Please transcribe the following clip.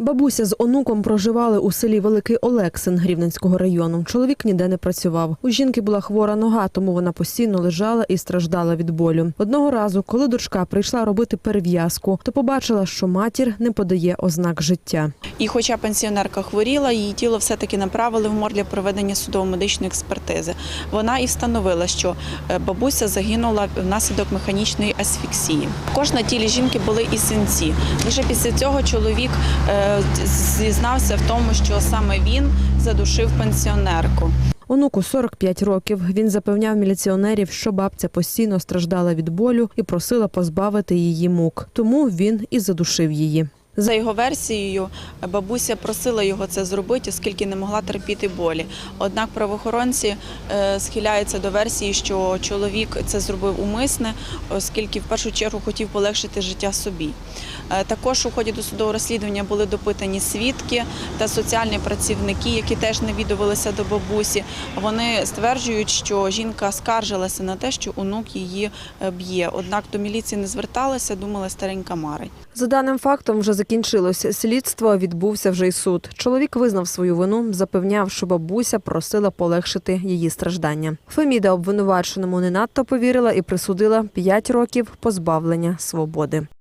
Бабуся з онуком проживали у селі Великий Олексин Рівненського району. Чоловік ніде не працював. У жінки була хвора нога, тому вона постійно лежала і страждала від болю. Одного разу, коли дочка прийшла робити перев'язку, то побачила, що матір не подає ознак життя. І хоча пенсіонерка хворіла, її тіло все-таки направили в мор для проведення судово-медичної експертизи. Вона і встановила, що е, бабуся загинула внаслідок механічної асфіксії. Також на тілі жінки були і синці. Лише після цього чоловік е, зізнався в тому, що саме він задушив пенсіонерку. Онуку 45 років. Він запевняв міліціонерів, що бабця постійно страждала від болю і просила позбавити її мук. Тому він і задушив її. За його версією, бабуся просила його це зробити, оскільки не могла терпіти болі. Однак правоохоронці е, схиляються до версії, що чоловік це зробив умисне, оскільки в першу чергу хотів полегшити життя собі. Е, Також у ході досудового розслідування були допитані свідки та соціальні працівники, які теж навідувалися до бабусі. Вони стверджують, що жінка скаржилася на те, що онук її е, б'є. Однак до міліції не зверталася, думала старенька Марить. За даним фактом вже закінчилось слідство. Відбувся вже й суд. Чоловік визнав свою вину, запевняв, що бабуся просила полегшити її страждання. Феміда обвинуваченому не надто повірила і присудила 5 років позбавлення свободи.